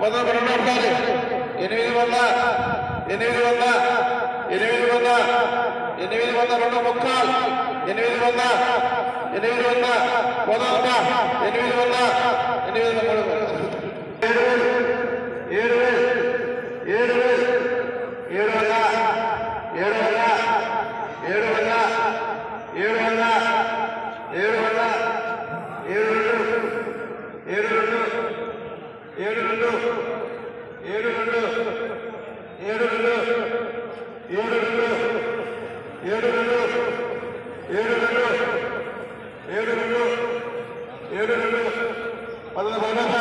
పదో రెండు ఒకసారి ఎనిమిది వంద ఎనిమిది వంద ఎనిమిది వంద ఎనిమిది వంద రెండు ముక్కలు ఎనిమిది వంద ఎనిమిది వంద పదొంద ఎనిమిది వంద ఎనిమిది వంద మూడు ఏడు వేలు ఏడు వేలు ఏడు వేలు ఏడు వంద ఏడు వంద ఏడు వంద ఏడు వంద ఏడు ఏడు రెండు ఏడు రెండు ఏడు రెండు ఏడు రెండు ఏడు రెండు ఏడు రెండు ఏడు రెండు ఏడు రెండు పదకొండు పదకొండు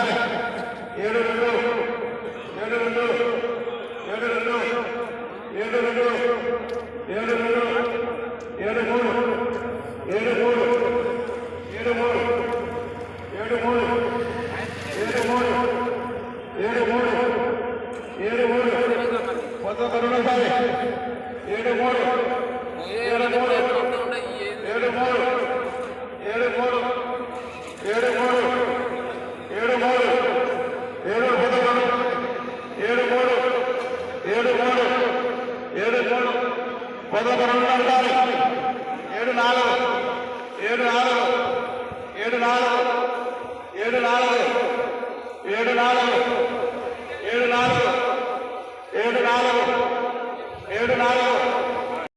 ఏడు రెండు ఏడు రెండు ఏడు రెండు ఏడు రెండు ఏడు రెండు ఏడు మూడు ఏడు మూడు ఏడు మూడు ఏడు మూడు ఏడు మూడు ఏడు మూడు ఏడు మూడు పదకొండు రూపాయలు ఏడు మూడు ఏడు మూడు ఏడు మూడు ఏడు మూడు ఏడు మూడు ఏడు మూడు ఏడు పదకొండు ఏడు మూడు ఏడు మూడు ఏడు మూడు పదకొండు రూపాయలు ఏడు నాలుగు ఏడు నాలుగు ఏడు నాలుగు ఏడు నాలుగు ఏడు నాలుగు నాలుగు. ఏడు నాలుగు.